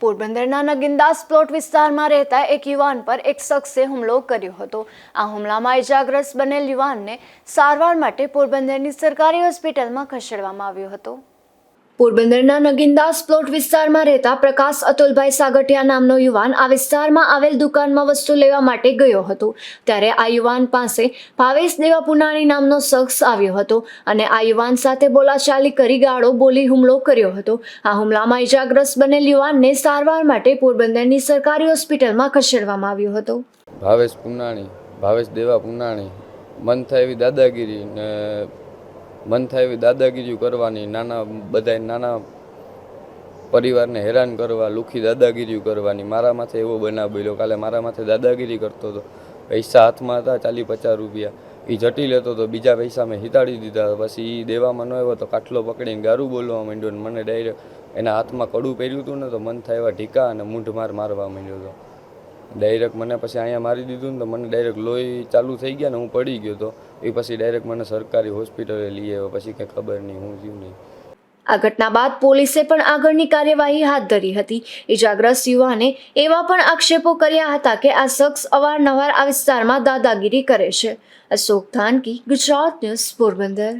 પોરબંદરના નગિંદાસ પ્લોટ વિસ્તારમાં રહેતા એક યુવાન પર એક શખ્સે હુમલો કર્યો હતો. આ હુમલામાં ઇજાગ્રસ્ત બનેલ યુવાનને સારવાર માટે પોરબંદરની સરકારી હોસ્પિટલમાં ખસેડવામાં આવ્યો હતો. પોરબંદરના નગીનદાસ પ્લોટ વિસ્તારમાં રહેતા પ્રકાશ અતુલભાઈ સાગઠિયા નામનો યુવાન આ વિસ્તારમાં આવેલ દુકાનમાં વસ્તુ લેવા માટે ગયો હતો. ત્યારે આ યુવાન પાસે ભાવેશ દેવા પુનાણી નામનો શખ્સ આવ્યો હતો અને આ યુવાન સાથે બોલાચાલી કરી ગાળો બોલી હુમલો કર્યો હતો. આ હુમલામાં ઇજાગ્રસ્ત બનેલ યુવાનને સારવાર માટે પોરબંદરની સરકારી હોસ્પિટલમાં ખસેડવામાં આવ્યો હતો. ભાવેશ પુનાણી, ભાવેશ દેવા પુનાણી મન થાય એવી દાદાગીરી મન થાય એવી દાદાગીરી કરવાની, નાના, બધાય નાના પરિવારને હેરાન કરવા, લુખી દાદાગીરી કરવાની. મારા માથે એવો બનાવ બોલ્યો કાલે મારા માથે દાદાગીરી કરતો હતો. પૈસા હાથમાં હતા ચાલી પચાસ રૂપિયા. એ જટી લેતો હતો. બીજા પૈસા મેં હિતાડી દીધા પછી એ દેવામાં ન આવ્યો તો કાટલો પકડીને ગારું બોલવા માંડ્યો ને મને ડાયરેક્ટ એના હાથમાં કડું પહેર્યું હતું ને તો મન થાય એવા ઢીકા અને મૂઢ માર મારવા માંડ્યો હતો. ડાયરેક્ટ મને પછી અહીંયા મારી દીધું ને તો મને ડાયરેક્ટ લોહી ચાલુ થઈ ગયા ને હું પડી ગયો તો. એ પછી ડાયરેક્ટ મને સરકારી હોસ્પિટલે લઈ આવ્યો. પછી કંઈ ખબર નહીં, હું જીવ નહીં. આ ઘટના બાદ પોલીસે પણ આગળની કાર્યવાહી હાથ ધરી હતી. ઇજાગ્રસ્ત યુવાને એવા પણ આક્ષેપો કર્યા હતા કે આ શખ્સ અવારનવાર આ વિસ્તારમાં દાદાગીરી કરે છે. અશોક ધાનકી, ગુજરાત ન્યૂઝ પોરબંદર.